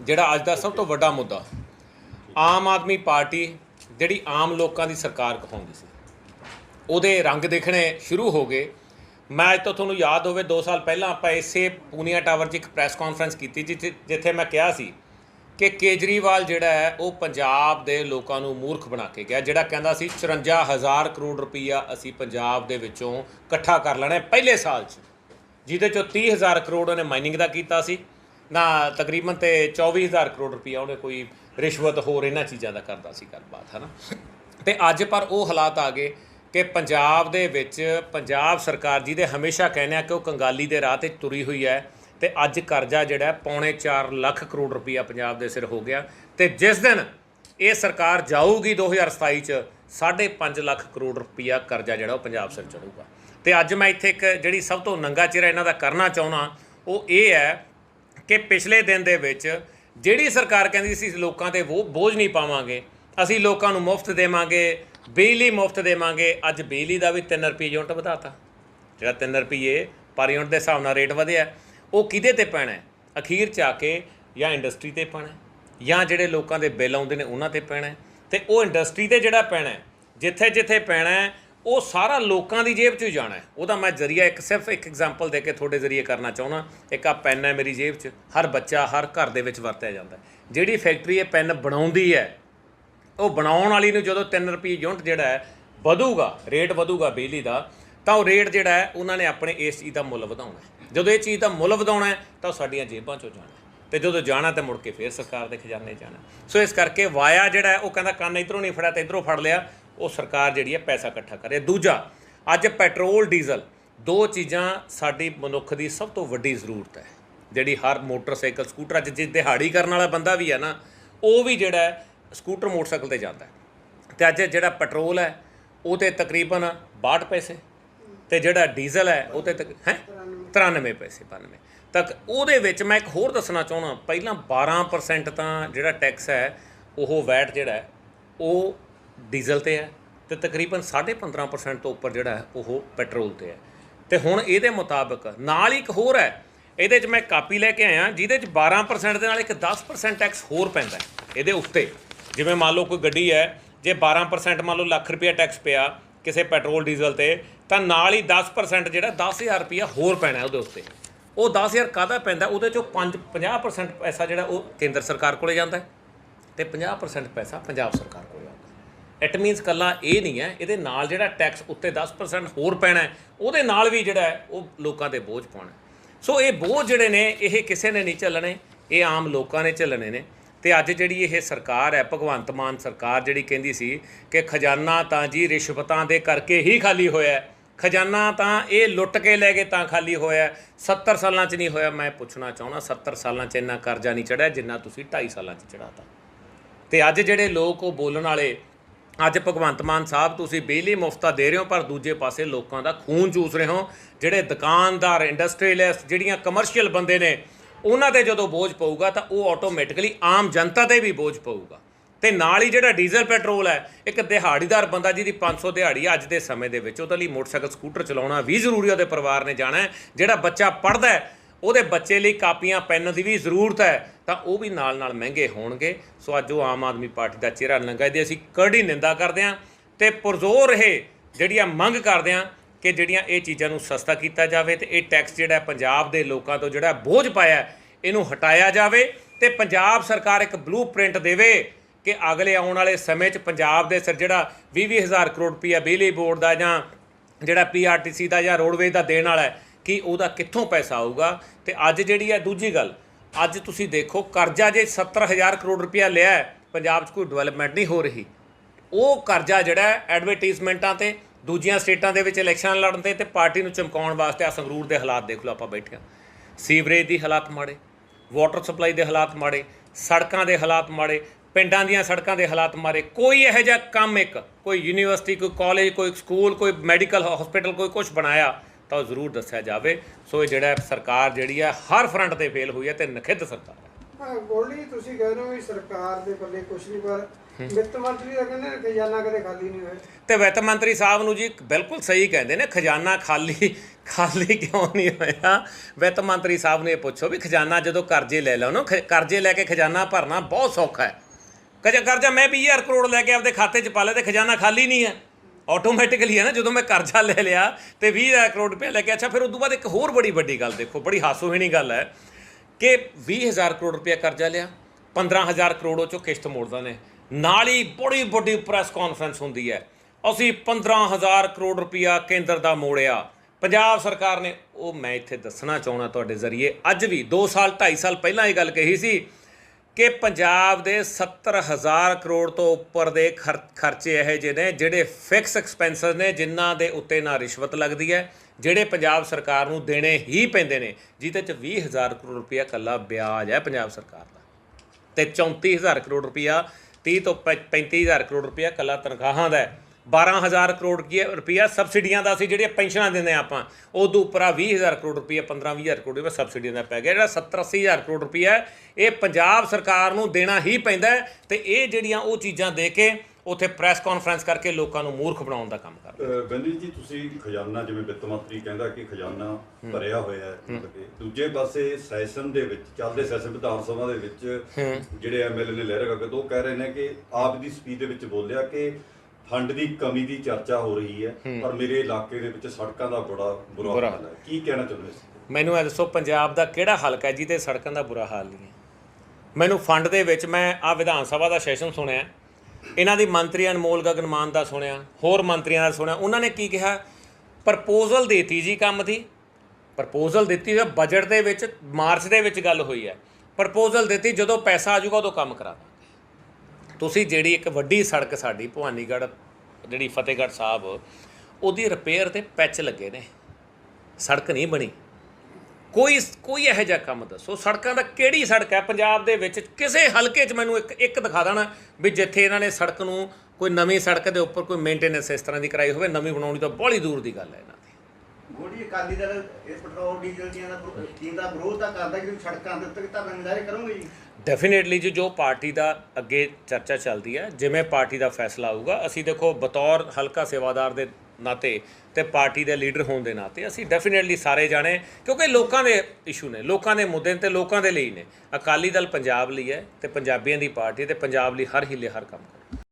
ਜਿਹੜਾ ਅੱਜ ਦਾ ਸਭ ਤੋਂ ਵੱਡਾ ਮੁੱਦਾ, ਆਮ ਆਦਮੀ ਪਾਰਟੀ ਜਿਹੜੀ ਆਮ ਲੋਕਾਂ ਦੀ ਸਰਕਾਰ ਕਹਾਉਂਦੀ ਸੀ, ਉਹਦੇ ਰੰਗ ਦੇਖਣੇ ਸ਼ੁਰੂ ਹੋ ਗਏ। ਮੈਂ ਅੱਜ ਤੋਂ ਤੁਹਾਨੂੰ ਯਾਦ ਹੋਵੇ 2 ਸਾਲ ਪਹਿਲਾਂ ਆਪਾਂ ਇਸੇ ਪੂਨੀਆ ਟਾਵਰ 'ਚ ਇੱਕ ਪ੍ਰੈਸ ਕਾਨਫਰੰਸ ਕੀਤੀ ਜਿੱਥੇ ਜਿੱਥੇ ਮੈਂ ਕਿਹਾ ਸੀ ਕਿ ਕੇਜਰੀਵਾਲ ਜਿਹੜਾ ਹੈ, ਉਹ ਪੰਜਾਬ ਦੇ ਲੋਕਾਂ ਨੂੰ ਮੂਰਖ ਬਣਾ ਕੇ ਗਿਆ, ਜਿਹੜਾ ਕਹਿੰਦਾ ਸੀ 54000 ਕਰੋੜ ਰੁਪਈਆ ਅਸੀਂ ਪੰਜਾਬ ਦੇ ਵਿੱਚੋਂ ਇਕੱਠਾ ਕਰ ਲੈਣਾ ਪਹਿਲੇ ਸਾਲ 'ਚ ਜਿਹਦੇ ਚੋਂ 30000 ਕਰੋੜ ਉਹਨੇ ਮਾਈਨਿੰਗ ਦਾ ਕੀਤਾ ਸੀ। ਨਾ, ਤਕਰੀਬਨ ਤੇ 24000 ਕਰੋੜ ਰੁਪਈਆ ਉਹਨੇ ਕੋਈ ਰਿਸ਼ਵਤ ਹੋਰ ਇਹਨਾਂ ਚੀਜ਼ਾਂ ਦਾ ਕਰਦਾ ਸੀ ਗੱਲਬਾਤ, ਹਨਾ? ਤੇ ਅੱਜ ਪਰ ਉਹ ਹਾਲਾਤ ਆ ਗਏ ਕਿ ਪੰਜਾਬ ਦੇ ਵਿੱਚ, ਪੰਜਾਬ ਸਰਕਾਰ ਜਿਹਦੇ ਹਮੇਸ਼ਾ ਕਹਿੰਦੇ ਆ ਕਿ ਉਹ ਕੰਗਾਲੀ ਦੇ ਰਾਹ ਤੇ ਤੁਰੀ ਹੋਈ ਹੈ ਤੇ ਅੱਜ ਕਰਜ਼ਾ ਜਿਹੜਾ ਪੌਣੇ 4 ਲੱਖ ਕਰੋੜ ਰੁਪਈਆ ਪੰਜਾਬ ਦੇ ਸਿਰ ਹੋ ਗਿਆ ਤੇ ਜਿਸ ਦਿਨ ਇਹ ਸਰਕਾਰ ਜਾਊਗੀ 2027 ਚ 5.5 ਲੱਖ ਕਰੋੜ ਰੁਪਈਆ ਕਰਜ਼ਾ ਜਿਹੜਾ ਉਹ ਪੰਜਾਬ ਸਿਰ ਚੜੂਗਾ ਤੇ ਅੱਜ ਮੈਂ ਇੱਥੇ ਇੱਕ ਜਿਹੜੀ ਸਭ ਤੋਂ ਨੰਗਾ ਚਿਹਰਾ ਇਹਨਾਂ ਦਾ ਕਰਨਾ ਚਾਹੁੰਦਾ, ਉਹ ਇਹ ਹੈ ਕਿ ਪਿਛਲੇ ਦਿਨ ਦੇ ਵਿੱਚ ਜਿਹੜੀ ਸਰਕਾਰ ਕਹਿੰਦੀ ਸੀ ਲੋਕਾਂ ਤੇ ਉਹ ਬੋਝ ਨਹੀਂ ਪਾਵਾਂਗੇ, ਅਸੀਂ ਲੋਕਾਂ ਨੂੰ ਮੁਫਤ ਦੇਵਾਂਗੇ, ਬਿਜਲੀ ਮੁਫਤ ਦੇਵਾਂਗੇ, ਅੱਜ ਬਿਜਲੀ ਦਾ ਵੀ 3 ਰੁਪਏ ਯੂਨਿਟ ਵਧਾਤਾ ਜਿਹੜਾ 3 ਰੁਪਏ ਪਰ ਯੂਨਿਟ ਦੇ ਹਿਸਾਬ ਨਾਲ ਰੇਟ ਵਧਿਆ, ਉਹ ਕਿਹਦੇ ਤੇ ਪੈਣਾ ਹੈ ਅਖੀਰ ਚ ਆ ਕੇ ਜਾਂ ਇੰਡਸਟਰੀ ਤੇ ਪੈਣਾ ਜਾਂ ਜਿਹੜੇ ਲੋਕਾਂ ਦੇ ਬਿੱਲ ਆਉਂਦੇ ਨੇ ਉਹਨਾਂ ਤੇ ਪੈਣਾ ਹੈ। ਤੇ ਉਹ ਇੰਡਸਟਰੀ ਤੇ ਜਿਹੜਾ ਪੈਣਾ ਜਿੱਥੇ ਜਿੱਥੇ ਪੈਣਾ ਉਹ ਸਾਰਾ ਲੋਕਾਂ ਦੀ ਜੇਬ 'ਚ ਹੀ ਜਾਣਾ ਹੈ। ਉਹਦਾ ਮੈਂ ਜ਼ਰੀਆ ਇੱਕ ਸਿਰਫ ਇੱਕ ਐਗਜ਼ਾਮਪਲ ਦੇ ਕੇ ਤੁਹਾਡੇ ਜ਼ਰੀਏ ਕਰਨਾ ਚਾਹੁੰਦਾ। ਇੱਕ ਆ ਪੈਨ ਹੈ ਮੇਰੀ ਜੇਬ 'ਚ। ਹਰ ਬੱਚਾ ਹਰ ਘਰ ਦੇ ਵਿੱਚ ਵਰਤਿਆ ਜਾਂਦਾ ਜਿਹੜੀ ਫੈਕਟਰੀ ਇਹ ਪੈਨ ਬਣਾਉਂਦੀ ਹੈ, ਉਹ ਬਣਾਉਣ ਵਾਲੀ ਨੂੰ ਜਦੋਂ 3 ਰੁਪਏ ਯੂਨਿਟ ਜਿਹੜਾ ਹੈ ਵਧੂਗਾ ਰੇਟ ਵਧੂਗਾ ਬਿਜਲੀ ਦਾ, ਤਾਂ ਉਹ ਰੇਟ ਜਿਹੜਾ ਹੈ, ਉਹਨਾਂ ਨੇ ਆਪਣੇ ਇਸ ਚੀਜ਼ ਦਾ ਮੁੱਲ ਵਧਾਉਣਾ ਹੈ। ਜਦੋਂ ਇਹ ਚੀਜ਼ ਦਾ ਮੁੱਲ ਵਧਾਉਣਾ ਹੈ, ਤਾਂ ਉਹ ਸਾਡੀਆਂ ਜੇਬਾਂ 'ਚੋਂ ਜਾਣਾ ਹੈ। ਤੇ ਜਦੋਂ ਜਾਣਾ ਤਾਂ ਮੁੜ ਕੇ ਫੇਰ ਸਰਕਾਰ ਦੇ ਖਜ਼ਾਨੇ ਜਾਣਾ ਸੋ ਇਸ ਕਰਕੇ ਵਾਇਆ ਜਿਹੜਾ ਹੈ, ਉਹ ਕਹਿੰਦਾ ਕੰਨ ਇਧਰੋਂ ਨਹੀਂ ਫੜਿਆ ਤੇ ਇਧਰੋਂ ਫੜ ਲਿਆ। ਉਹ ਸਰਕਾਰ ਜਿਹੜੀ ਹੈ ਪੈਸਾ ਇਕੱਠਾ ਕਰੇ ਦੂਜਾ, ਅੱਜ ਪੈਟਰੋਲ, ਡੀਜ਼ਲ, ਦੋ ਚੀਜ਼ਾਂ ਸਾਡੀ ਮਨੁੱਖ ਦੀ ਸਭ ਤੋਂ ਵੱਡੀ ਜ਼ਰੂਰਤ ਹੈ। ਜਿਹੜੀ ਹਰ ਮੋਟਰਸਾਈਕਲ, ਸਕੂਟਰ, ਅੱਜ ਜੇ ਦਿਹਾੜੀ ਕਰਨ ਵਾਲਾ ਬੰਦਾ ਵੀ ਹੈ ਨਾ, ਉਹ ਵੀ ਜਿਹੜਾ ਸਕੂਟਰ, ਮੋਟਰਸਾਈਕਲ ਤੇ ਜਾਂਦਾ ਹੈ। ਤੇ ਅੱਜ ਜਿਹੜਾ ਪੈਟਰੋਲ ਹੈ, ਉਹ ਤੇ ਤਕਰੀਬਨ 62 ਪੈਸੇ ਤੇ ਜਿਹੜਾ ਡੀਜ਼ਲ ਹੈ, ਉਹ ਤੇ ਤਕ, ਹੈ? 93 ਪੈਸੇ 92 ਤੱਕ ਉਹਦੇ ਵਿੱਚ ਮੈਂ ਇੱਕ ਹੋਰ ਦੱਸਣਾ ਚਾਹੁੰਦਾ, ਪਹਿਲਾਂ 12% ਤਾਂ ਜਿਹੜਾ ਟੈਕਸ ਹੈ, ਉਹ ਵੈਟ ਜਿਹੜਾ ਉਹ ਡੀਜ਼ਲ ਤੇ ਹੈ ਤੇ ਤਕਰੀਬਨ 15.5% ਤੋਂ ਉੱਪਰ ਜਿਹੜਾ ਉਹ ਪੈਟਰੋਲ ਤੇ ਹੈ। ਤੇ ਹੁਣ ਇਹਦੇ ਮੁਤਾਬਕ ਨਾਲ ਹੀ ਇੱਕ ਹੋਰ ਹੈ, ਇਹਦੇ 'ਚ ਮੈਂ ਕਾਪੀ ਲੈ ਕੇ ਆਇਆ, ਜਿਹਦੇ 'ਚ 12% ਦੇ ਨਾਲ ਇੱਕ 10% ਟੈਕਸ ਹੋਰ ਪੈਂਦਾ ਇਹਦੇ ਉੱਤੇ। ਜਿਵੇਂ ਮੰਨ ਲਓ ਕੋਈ ਗੱਡੀ ਹੈ, ਜੇ 12% ਮੰਨ ਲਓ ਲੱਖ ਰੁਪਇਆ ਟੈਕਸ ਪਿਆ ਕਿਸੇ ਪੈਟਰੋਲ, ਡੀਜ਼ਲ ਤੇ, ਤਾਂ ਨਾਲ ਹੀ 10% ਜਿਹੜਾ 10000 ਰੁਪਇਆ ਹੋਰ ਪੈਣਾ ਉਹਦੇ ਉੱਤੇ। ਉਹ 10000 ਕਾਹਦਾ ਪੈਂਦਾ? ਉਹਦੇ ਚੋਂ 5 50% ਪੈਸਾ ਜਿਹੜਾ ਉਹ ਕੇਂਦਰ ਸਰਕਾਰ ਕੋਲੇ ਜਾਂਦਾ ਹੈ ਤੇ 50% ਪੈਸਾ ਪੰਜਾਬ ਸਰਕਾਰ ਕੋਲ ਇਟ ਮੀਨਸ ਕੱਲਾ ਇਹ ਨਹੀਂ ਹੈ, ਇਹਦੇ ਨਾਲ ਜਿਹੜਾ ਟੈਕਸ ਉੱਤੇ 10% ਹੋਰ ਪੈਣਾ ਉਹਦੇ ਨਾਲ ਵੀ ਜਿਹੜਾ ਉਹ ਲੋਕਾਂ ਤੇ ਬੋਝ ਪਾਉਣਾ ਸੋ ਇਹ ਬੋਝ ਜਿਹੜੇ ਨੇ, ਇਹ ਕਿਸੇ ਨੇ ਨਹੀਂ ਚੱਲਣੇ ਇਹ ਆਮ ਲੋਕਾਂ ਨੇ ਚੱਲਣੇ ਨੇ। ਤੇ ਅੱਜ ਜਿਹੜੀ ਇਹ ਸਰਕਾਰ ਹੈ, ਭਗਵੰਤ ਮਾਨ ਸਰਕਾਰ ਜਿਹੜੀ ਕਹਿੰਦੀ ਸੀ ਕਿ ਖਜ਼ਾਨਾ ਤਾਂ ਜੀ ਰਿਸ਼ਵਤਾਂ ਦੇ ਕਰਕੇ ਹੀ ਖਾਲੀ ਹੋਇਆ ਖਜ਼ਾਨਾ ਤਾਂ ਇਹ ਲੁੱਟ ਕੇ ਲੈ ਕੇ ਤਾਂ ਖਾਲੀ ਹੋਇਆ ਹੈ। 70 ਸਾਲਾਂ 'ਚ ਨਹੀਂ ਹੋਇਆ, ਮੈਂ ਪੁੱਛਣਾ ਚਾਹੁੰਦਾ 70 ਸਾਲਾਂ 'ਚ ਇੰਨਾ ਕਰਜ਼ਾ ਨਹੀਂ ਚੜਿਆ ਜਿੰਨਾ ਤੁਸੀਂ 2.5 ਸਾਲਾਂ 'ਚ ਚੜਾਤਾ ਤੇ ਅੱਜ ਜਿਹੜੇ ਲੋਕ ਉਹ ਬੋਲਣ ਵਾਲੇ ਅੱਜ ਭਗਵੰਤ ਮਾਨ ਸਾਹਿਬ ਤੁਸੀਂ ਬਿਜਲੀ ਮੁਫਤਾ ਦੇ ਰਹੇ ਹੋ, ਪਰ ਦੂਜੇ ਪਾਸੇ ਲੋਕਾਂ ਦਾ ਖੂਨ ਚੂਸ ਰਹੇ ਹੋ। ਜਿਹੜੇ ਦੁਕਾਨਦਾਰ ਇੰਡਸਟਰੀਅਲਿਸਟ ਜਿਹੜੀਆਂ ਕਮਰਸ਼ੀਅਲ ਬੰਦੇ ਨੇ, ਉਹਨਾਂ ਤੇ ਜਦੋਂ ਬੋਝ ਪਊਗਾ ਤਾਂ ਉਹ ਆਟੋਮੈਟਿਕਲੀ ਆਮ ਜਨਤਾ ਤੇ ਵੀ ਬੋਝ ਪਊਗਾ। ਤੇ ਨਾਲ ਹੀ ਜਿਹੜਾ ਡੀਜ਼ਲ ਪੈਟਰੋਲ ਹੈ, ਇੱਕ ਦਿਹਾੜੀਦਾਰ ਬੰਦਾ ਜਿਹਦੀ 500 ਦਿਹਾੜੀ ਅੱਜ ਦੇ ਸਮੇਂ ਦੇ ਵਿੱਚ, ਉਹਦੇ ਲਈ ਮੋਟਰਸਾਈਕਲ, ਸਕੂਟਰ ਚਲਾਉਣਾ ਵੀ ਜ਼ਰੂਰੀ ਉਹਦੇ ਪਰਿਵਾਰ ਨੇ ਜਾਣਾ ਜਿਹੜਾ ਬੱਚਾ ਪੜ੍ਹਦਾ ਹੈ ਉਹਦੇ ਬੱਚੇ ਲਈ ਕਾਪੀਆਂ, ਪੈਨ ਦੀ ਵੀ ਜ਼ਰੂਰਤ ਹੈ, ਤਾਂ ਉਹ ਵੀ ਨਾਲ ਨਾਲ ਮਹਿੰਗੇ ਹੋਣਗੇ। ਸੋ ਅੱਜ ਉਹ ਆਮ ਆਦਮੀ ਪਾਰਟੀ ਦਾ ਚਿਹਰਾ ਨੰਗਾ ਇਹਦੀ ਅਸੀਂ ਕੜੀ ਨਿੰਦਾ ਕਰਦੇ ਹਾਂ ਤੇ ਪੁਰਜ਼ੋਰ ਰਹੇ ਜਿਹੜੀਆਂ ਮੰਗ ਕਰਦੇ ਹਾਂ ਕਿ ਜਿਹੜੀਆਂ ਇਹ ਚੀਜ਼ਾਂ ਨੂੰ ਸਸਤਾ ਕੀਤਾ ਜਾਵੇ ਤੇ ਇਹ ਟੈਕਸ ਜਿਹੜਾ ਪੰਜਾਬ ਦੇ ਲੋਕਾਂ ਤੋਂ ਜਿਹੜਾ ਬੋਝ ਪਾਇਆ ਇਹਨੂੰ ਹਟਾਇਆ ਜਾਵੇ ਤੇ ਪੰਜਾਬ ਸਰਕਾਰ ਇੱਕ ਬਲੂਪ੍ਰਿੰਟ ਦੇਵੇ ਕਿ ਅਗਲੇ ਆਉਣ ਵਾਲੇ ਸਮੇਂ 'ਚ ਪੰਜਾਬ ਦੇ ਸਿਰ ਜਿਹੜਾ 20 ਹਜ਼ਾਰ ਕਰੋੜ ਰੁਪਈਆ ਬਿਜਲੀ ਬੋਰਡ ਦਾ ਜਾਂ ਜਿਹੜਾ ਪੀਆਰਟੀਸੀ ਦਾ ਜਾਂ ਰੋਡਵੇਜ਼ ਦਾ ਦੇਣ ਵਾਲਾ ਹੈ ਕਿ ਉਹਦਾ ਕਿੱਥੋਂ ਪੈਸਾ ਆਊਗਾ? ਤੇ ਅੱਜ ਜਿਹੜੀ ਹੈ ਦੂਜੀ ਗੱਲ, ਅੱਜ ਤੁਸੀਂ ਦੇਖੋ ਕਰਜ਼ਾ ਜੇ 70000 ਕਰੋੜ ਰੁਪਇਆ ਲਿਆ ਹੈ, ਪੰਜਾਬ 'ਚ ਕੋਈ ਡਿਵੈਲਪਮੈਂਟ ਨਹੀਂ ਹੋ ਰਹੀ। ਉਹ ਕਰਜ਼ਾ ਜਿਹੜਾ ਹੈ ਐਡਵਰਟਾਈਜ਼ਮੈਂਟਾਂ ਤੇ, ਦੂਜੀਆਂ ਸਟੇਟਾਂ ਦੇ ਵਿੱਚ ਇਲੈਕਸ਼ਨ ਲੜਨ ਤੇ ਤੇ ਪਾਰਟੀ ਨੂੰ ਚਮਕਾਉਣ ਵਾਸਤੇ ਆ ਸੰਗਰੂਰ ਦੇ ਹਾਲਾਤ ਦੇਖ ਲਓ ਆਪਾਂ ਬੈਠੇ ਹਾਂ। ਸੀਵਰੇਜ ਦੀ ਹਾਲਾਤ ਮਾੜੇ ਵਾਟਰ ਸਪਲਾਈ ਦੇ ਹਾਲਾਤ ਮਾੜੇ, ਸੜਕਾਂ ਦੇ ਹਾਲਾਤ ਮਾੜੇ, ਪਿੰਡਾਂ ਦੀਆਂ ਸੜਕਾਂ ਦੇ ਹਾਲਾਤ ਮਾੜੇ, ਕੋਈ ਇਹੋ ਜਿਹਾ ਕੰਮ ਇੱਕ, ਕੋਈ ਯੂਨੀਵਰਸਿਟੀ, ਕੋਈ ਕਾਲਜ ਕੋਈ ਸਕੂਲ ਕੋਈ ਮੈਡੀਕਲ ਹਸਪੀਟਲ ਕੋਈ ਕੁਝ ਬਣਾਇਆ ਤਾਂ ਉਹ ਜ਼ਰੂਰ ਦੱਸਿਆ ਜਾਵੇ। ਸੋ ਇਹ ਜਿਹੜਾ ਸਰਕਾਰ ਜਿਹੜੀ ਹੈ ਹਰ ਫਰੰਟ ਤੇ ਫੇਲ ਹੋਈ ਹੈ ਤੇ ਨਖਿੱਧ ਸਰਕਾਰ ਹੈ ਗੋਲਡੀ ਤੁਸੀਂ ਕਹਿ ਰਹੇ ਹੋ ਵੀ ਸਰਕਾਰ ਦੇ ਪੱਲੇ ਕੁਛ ਨਹੀਂ ਪਰ ਵਿੱਤ ਮੰਤਰੀ ਦਾ ਕਹਿੰਦੇ ਨੇ ਖਜ਼ਾਨਾ ਕਦੇ ਖਾਲੀ ਨਹੀਂ ਹੋਇਆ। ਤੇ ਵਿੱਤ ਮੰਤਰੀ ਸਾਹਿਬ ਨੂੰ ਜੀ ਬਿਲਕੁਲ ਸਹੀ ਕਹਿੰਦੇ ਨੇ ਖਜ਼ਾਨਾ ਖਾਲੀ ਖਾਲੀ ਕਿਉਂ ਨਹੀਂ ਹੋਇਆ? ਵਿੱਤ ਮੰਤਰੀ ਸਾਹਿਬ ਨੂੰ ਪੁੱਛੋ ਵੀ ਖਜ਼ਾਨਾ ਜਦੋਂ ਕਰਜ਼ੇ ਲੈ ਲਓ ਨਾ ਕਰਜ਼ੇ ਲੈ ਕੇ ਖਜ਼ਾਨਾ ਭਰਨਾ ਬਹੁਤ ਸੌਖਾ ਹੈ। ਕਜਾ ਕਰਜ਼ਾ ਮੈਂ 20000 ਕਰੋੜ ਲੈ ਕੇ ਆਪਦੇ ਖਾਤੇ 'ਚ ਪਾ ਲਿਆ ਤੇ ਖਜ਼ਾਨਾ ਖਾਲੀ ਨਹੀਂ ਹੈ। ਆਟੋਮੈਟਿਕਲੀ ਹੈ ਨਾ, ਜਦੋਂ ਮੈਂ ਕਰਜ਼ਾ ਲੈ ਲਿਆ ਤੇ 20000 ਕਰੋੜ ਰੁਪਏ ਲੈ ਕੇ ਅੱਛਾ, ਫਿਰ ਉਸ ਤੋਂ ਬਾਅਦ ਇੱਕ ਹੋਰ ਬੜੀ ਵੱਡੀ ਗੱਲ ਦੇਖੋ, ਬੜੀ ਹਾਸੋਹੀਣੀ ਗੱਲ ਹੈ ਕਿ 20000 ਕਰੋੜ ਰੁਪਏ ਕਰਜ਼ਾ ਲਿਆ 15000 ਕਰੋੜ ਉਹ ਚੋਂ ਕਿਸ਼ਤ ਮੋੜਦਾ ਨੇ। ਨਾਲ ਹੀ ਬੜੀ ਵੱਡੀ ਪ੍ਰੈਸ ਕਾਨਫਰੰਸ ਹੁੰਦੀ ਹੈ। ਅਸੀਂ 15000 ਕਰੋੜ ਰੁਪਇਆ ਕੇਂਦਰ ਦਾ ਮੋੜਿਆ। ਪੰਜਾਬ ਸਰਕਾਰ ਨੇ, ਉਹ ਮੈਂ ਇੱਥੇ ਦੱਸਣਾ ਚਾਹੁੰਦਾ ਤੁਹਾਡੇ ਜ਼ਰੀਏ, ਅੱਜ ਵੀ 2 ਸਾਲ 2.5 ਸਾਲ ਪਹਿਲਾਂ ਇਹ ਗੱਲ ਕਹੀ ਸੀ ਕਿ ਪੰਜਾਬ ਦੇ 70000 ਕਰੋੜ ਤੋਂ ਉੱਪਰ ਦੇ ਖਰ- ਖਰਚੇ ਇਹ ਜਿਹੇ ਨੇ ਜਿਹੜੇ ਫਿਕਸ ਐਕਸਪੈਂਸਸ ਨੇ, ਜਿਨ੍ਹਾਂ ਦੇ ਉੱਤੇ ਨਾ ਰਿਸ਼ਵਤ ਲੱਗਦੀ ਹੈ, ਜਿਹੜੇ ਪੰਜਾਬ ਸਰਕਾਰ ਨੂੰ ਦੇਣੇ ਹੀ ਪੈਂਦੇ ਨੇ। ਜਿਹਦੇ ਚ 20000 ਕਰੋੜ ਰੁਪਇਆ ਕੱਲਾ ਵਿਆਜ ਹੈ ਪੰਜਾਬ ਸਰਕਾਰ ਦਾ। ਤੇ 34000 ਕਰੋੜ ਰੁਪਇਆ 30 ਤੋਂ 35000 ਕਰੋੜ ਰੁਪਇਆ ਕੱਲਾ ਤਨਖਾਹਾਂ ਦਾ ਹੈ। 12000 ਕਰੋੜ ਕੀ ਰੁਪਇਆ ਸਬਸਿਡੀਆਂ ਦਾ ਸੀ ਜਿਹੜੀਆਂ ਪੈਨਸ਼ਨਾਂ ਦਿੰਦੇ ਆਪਾਂ। ਉਦੋਂ ਉੱਪਰ ਆ 20000 ਕਰੋੜ ਰੁਪਇਆ 15-20000 ਕਰੋੜ ਰੁਪਇਆ ਸਬਸਿਡੀਆਂ ਦਾ ਪੈ ਗਿਆ। ਜਿਹੜਾ 70-80000 ਕਰੋੜ ਰੁਪਇਆ ਹੈ, ਇਹ ਪੰਜਾਬ ਸਰਕਾਰ ਨੂੰ ਦੇਣਾ ਹੀ ਪੈਂਦਾ ਤੇ ਇਹ ਜਿਹੜੀਆਂ ਉਹ ਚੀਜ਼ਾਂ ਦੇ ਕੇ ਉੱਥੇ ਪ੍ਰੈਸ ਕਾਨਫਰੰਸ ਕਰਕੇ ਲੋਕਾਂ ਨੂੰ ਮੂਰਖ ਬਣਾਉਣ ਦਾ ਕੰਮ ਕਰਦੇ ਬੰਦੀ ਜੀ ਤੁਸੀਂ ਖਜ਼ਾਨਾ ਜਿਵੇਂ ਵਿੱਤ ਮੰਤਰੀ ਕਹਿੰਦਾ ਕਿ ਖਜ਼ਾਨਾ ਭਰਿਆ ਹੋਇਆ ਹੈ ਦੂਜੇ ਪਾਸੇ ਸੈਸ਼ਨ ਦੇ ਵਿੱਚ ਚੱਲਦੇ ਸੈਸ਼ਨ ਵਿਧਾਨ ਸਭਾ ਦੇ ਵਿੱਚ ਜਿਹੜੇ ਐਮਐਲਏ ਨੇ ਲਹਿਰਾ ਗਗਤ ਉਹ ਕਹਿ ਰਹੇ ਨੇ ਕਿ ਆਪ ਦੀ ਸਪੀਚ ਦੇ ਵਿੱਚ ਬੋਲਿਆ ਕਿ ਫੰਡ ਦੀ ਕਮੀ ਦੀ ਚਰਚਾ ਹੋ ਰਹੀ ਹੈ ਪਰ ਮੇਰੇ ਇਲਾਕੇ ਦੇ ਵਿੱਚ ਸੜਕਾਂ ਦਾ ਬੜਾ ਬੁਰਾ ਹਾਲ ਹੈ। ਕੀ ਕਹਿਣਾ ਚਾਹੁੰਦੇ ਸੀ? ਮੈਨੂੰ ਇਹ ਦੱਸੋ ਪੰਜਾਬ ਦਾ ਕਿਹੜਾ ਹਲਕਾ ਹੈ ਜਿਹਦੇ ਸੜਕਾਂ ਦਾ ਬੁਰਾ ਹਾਲ ਨਹੀਂ ਹੈ? ਮੈਨੂੰ ਫੰਡ ਦੇ ਵਿੱਚ ਮੈਂ ਆ ਵਿਧਾਨ ਸਭਾ ਦਾ ਸੈਸ਼ਨ ਸੁਣਿਆ ਇਹਨਾਂ ਦੀ ਮੰਤਰੀ ਅਨਮੋਲ ਗਗਨ ਮਾਨ ਦਾ ਸੁਣਿਆ ਹੋਰ ਮੰਤਰੀਆਂ ਦਾ ਸੁਣਿਆ ਉਹਨਾਂ ਨੇ ਕੀ ਕਿਹਾ? ਪ੍ਰਪੋਜ਼ਲ ਦੇਤੀ ਜੀ ਕੰਮ ਦੀ। ਪ੍ਰਪੋਜ਼ਲ ਦਿੱਤੀ ਹੈ ਬਜਟ ਦੇ ਵਿੱਚ ਮਾਰਚ ਦੇ ਵਿੱਚ ਗੱਲ ਹੋਈ ਹੈ। ਪ੍ਰਪੋਜ਼ਲ ਦਿੱਤੀ ਜਦੋਂ ਪੈਸਾ ਆ ਜਾਊਗਾ ਉਦੋਂ ਕੰਮ ਕਰਾ ਤੁਸੀਂ ਜਿਹੜੀ ਇੱਕ ਵੱਡੀ ਸੜਕ ਸਾਡੀ, ਭਵਾਨੀਗੜ੍ਹ, ਜਿਹੜੀ ਫਤਿਹਗੜ੍ਹ ਸਾਹਿਬ, ਉਹਦੀ ਰਿਪੇਅਰ ਤੇ ਪੈਚ ਲੱਗੇ ਨੇ। ਸੜਕ ਨਹੀਂ ਬਣੀ। ਕੋਈ ਕੋਈ ਇਹੋ ਜਿਹਾ ਕੰਮ ਦੱਸੋ। ਸੜਕਾਂ ਦਾ ਕਿਹੜੀ ਸੜਕ ਹੈ? ਪੰਜਾਬ ਦੇ ਵਿੱਚ ਕਿਸੇ ਹਲਕੇ 'ਚ ਮੈਨੂੰ ਇੱਕ ਇੱਕ ਦਿਖਾ ਦੇਣਾ ਵੀ ਜਿੱਥੇ ਇਹਨਾਂ ਨੇ ਸੜਕ ਨੂੰ ਕੋਈ ਨਵੀਂ ਸੜਕ ਦੇ ਉੱਪਰ ਕੋਈ ਮੇਨਟੇਨੈਂਸ ਇਸ ਤਰ੍ਹਾਂ ਦੀ ਕਰਾਈ ਹੋਵੇ, ਨਵੀਂ ਬਣਾਉਣੀ ਤਾਂ ਬੜੀ ਦੂਰ ਦੀ ਗੱਲ ਹੈ ਇਹਨਾਂ ਦੀ। ਗੋਡੀ, ਅਕਾਲੀ ਦਲ ਇਸ ਪੈਟਰੋਲ, ਡੀਜ਼ਲ ਦੀਆਂ ਦਾ ਦਾ ਵਿਰੋਧ ਤਾਂ ਕਰਦਾ ਕਿ ਸੜਕਾਂ ਦੇ ਉੱਤੇ ਧਰਨਾ ਮੁਜ਼ਾਹਰੇ ਕਰੋਗੇ ਜੀ। ਡੈਫੀਨੇਟਲੀ ਜੀ, ਜੋ ਪਾਰਟੀ ਦਾ ਅੱਗੇ ਚਰਚਾ ਚੱਲਦੀ ਹੈ, ਜਿਵੇਂ ਪਾਰਟੀ ਦਾ ਫੈਸਲਾ ਆਊਗਾ, ਅਸੀਂ ਦੇਖੋ ਬਤੌਰ ਹਲਕਾ ਸੇਵਾਦਾਰ ਦੇ ਨਾਤੇ ਤੇ ਪਾਰਟੀ ਦੇ ਲੀਡਰ ਹੋਣ ਦੇ ਨਾਤੇ ਅਸੀਂ ਡੈਫੀਨੇਟਲੀ ਸਾਰੇ ਜਾਣੇ, ਕਿਉਂਕਿ ਲੋਕਾਂ ਦੇ ਇਸ਼ੂ ਨੇ, ਲੋਕਾਂ ਦੇ ਮੁੱਦੇ ਨੇ ਤੇ ਲੋਕਾਂ ਦੇ ਲਈ ਨੇ। ਅਕਾਲੀ ਦਲ ਪੰਜਾਬ ਲਈ ਹੈ ਤੇ ਪੰਜਾਬੀਆਂ ਦੀ ਪਾਰਟੀ ਤੇ ਪੰਜਾਬ ਲਈ ਹਰ ਹਿੱਲੇ ਹਰ ਕੰਮ ਕਰਦਾ।